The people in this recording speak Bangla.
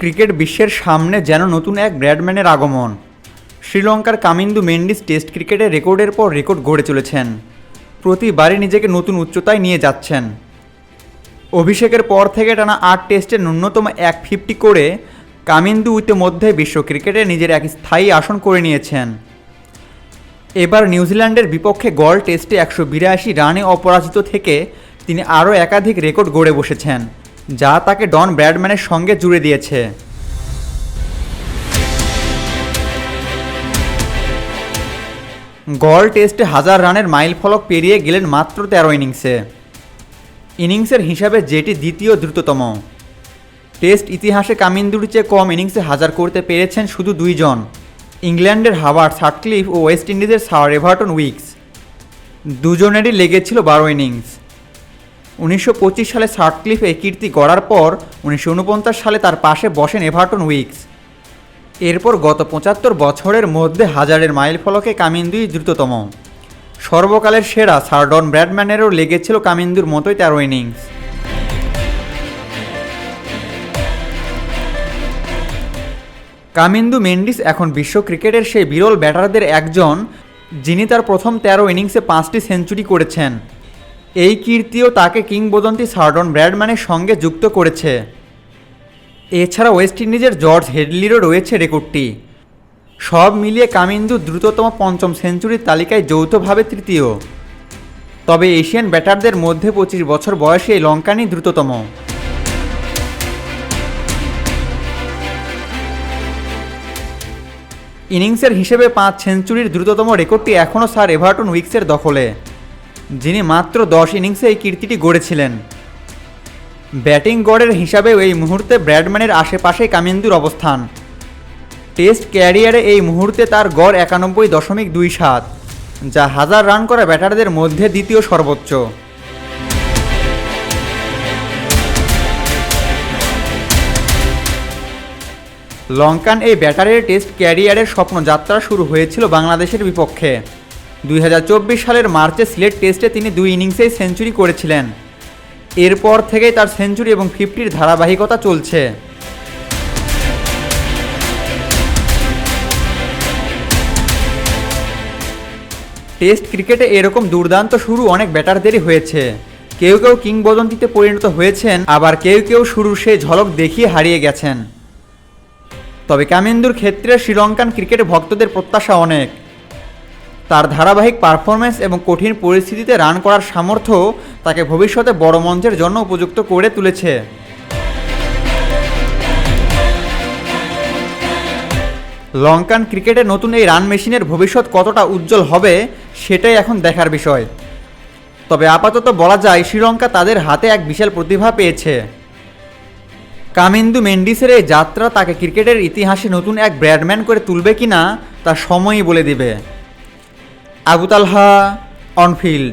ক্রিকেট বিশ্বের সামনে যেন নতুন এক ব্র্যাডম্যানের আগমন। শ্রীলঙ্কার কামিন্দু মেন্ডিস টেস্ট ক্রিকেটে রেকর্ডের পর রেকর্ড গড়ে চলেছেন। প্রতিবারই নিজেকে নতুন উচ্চতায় নিয়ে যাচ্ছেন। অভিষেকের পর থেকে টানা আট টেস্টে ন্যূনতম এক ফিফটি করে কামিন্দু ইতিমধ্যে বিশ্ব ক্রিকেটে নিজের এক স্থায়ী আসন করে নিয়েছেন। এবার নিউজিল্যান্ডের বিপক্ষে গড় টেস্টে একশো বিরাশি রানে অপরাজিত থেকে তিনি আরও একাধিক রেকর্ড গড়ে বসেছেন। যা তাকে ডন ব্র্যাডম্যানের সঙ্গে জুড়ে দিয়েছে। গড় টেস্টে হাজার রানের মাইল ফলক পেরিয়ে গেলেন মাত্র তেরো ইনিংসে। ইনিংসের হিসাবে যেটি দ্বিতীয় দ্রুততম। টেস্ট ইতিহাসে কামিন্দুর চেয়ে কম ইনিংসে হাজার করতে পেরেছেন শুধু দুইজন ইংল্যান্ডের হাওয়ার্ড সাটক্লিফ ও ওয়েস্ট ইন্ডিজের সার এভারটন উইক্স। দুজনেরই লেগেছিল বারো ইনিংস। উনিশশো পঁচিশ সালে সার্টক্লিফ কীর্তি গড়ার পর উনিশশো ঊনপঞ্চাশ সালে তার পাশে বসেন এভারটন উইক্স। এরপর গত পঁচাত্তর বছরের মধ্যে হাজারের মাইল ফলকে কামিন্দুই দ্রুততম। সর্বকালের সেরা সারডন ব্র্যাডম্যানেরও লেগেছিল কামিন্দুর মতোই তেরো ইনিংস। কামিন্দু মেন্ডিস এখন বিশ্ব ক্রিকেটের সেই বিরল ব্যাটারদের একজন, যিনি তার প্রথম তেরো ইনিংসে পাঁচটি সেঞ্চুরি করেছেন। এই কীর্তিও তাকে কিংবদন্তি সার্ডন ব্র্যাডম্যানের সঙ্গে যুক্ত করেছে। এছাড়া ওয়েস্ট ইন্ডিজের জর্জ হেডলিরও রয়েছে রেকর্ডটি। সব মিলিয়ে কামিন্দু দ্রুততম পঞ্চম সেঞ্চুরির তালিকায় যৌথভাবে তৃতীয়। তবে এশিয়ান ব্যাটারদের মধ্যে পঁচিশ বছর বয়সে এই লঙ্কানই দ্রুততম। ইনিংসের হিসেবে পাঁচ সেঞ্চুরির দ্রুততম রেকর্ডটি এখনও স্যার এভারটন উইক্সের দখলে। যিনি মাত্র দশ ইনিংসে এই কীর্তিটি গড়েছিলেন। ব্যাটিং গড়ের হিসাবেও এই মুহূর্তে ব্র্যাডম্যানের আশেপাশে কামিন্দুর অবস্থান। টেস্ট ক্যারিয়ারে এই মুহূর্তে তার গড় একানব্বই দশমিক দুই সাত, যা হাজার রান করা ব্যাটারদের মধ্যে দ্বিতীয় সর্বোচ্চ। লঙ্কান এই ব্যাটারের টেস্ট ক্যারিয়ারের স্বপ্নযাত্রা শুরু হয়েছিল বাংলাদেশের বিপক্ষে। দুই হাজার চব্বিশ সালের মার্চে সিলেট টেস্টে তিনি দুই ইনিংসেই সেঞ্চুরি করেছিলেন। এরপর থেকেই তার সেঞ্চুরি এবং ফিফটির ধারাবাহিকতা চলছে। টেস্ট ক্রিকেটে এরকম দুর্দান্ত শুরু অনেক ব্যাটারদেরই হয়েছে। কেউ কেউ কিংবদন্তিতে পরিণত হয়েছেন, আবার কেউ কেউ শুরুর সেই ঝলক দেখিয়ে হারিয়ে গেছেন। তবে কামিন্দুর ক্ষেত্রে শ্রীলঙ্কান ক্রিকেট ভক্তদের প্রত্যাশা অনেক। তার ধারাবাহিক পারফরমেন্স এবং কঠিন পরিস্থিতিতে রান করার সামর্থ্য তাকে ভবিষ্যতে বড় মঞ্চের জন্য উপযুক্ত করে তুলেছে। লঙ্কান ক্রিকেটে নতুন এই রান মেশিনের ভবিষ্যৎ কতটা উজ্জ্বল হবে, সেটাই এখন দেখার বিষয়। তবে আপাতত বলা যায়, শ্রীলঙ্কা তাদের হাতে এক বিশাল প্রতিভা পেয়েছে। কামিন্দু মেন্ডিসের এই যাত্রা তাকে ক্রিকেটের ইতিহাসে নতুন এক ব্র্যাডম্যান করে তুলবে কিনা, তা সময়ই বলে দিবে। আবু তালহা অনফিল্ড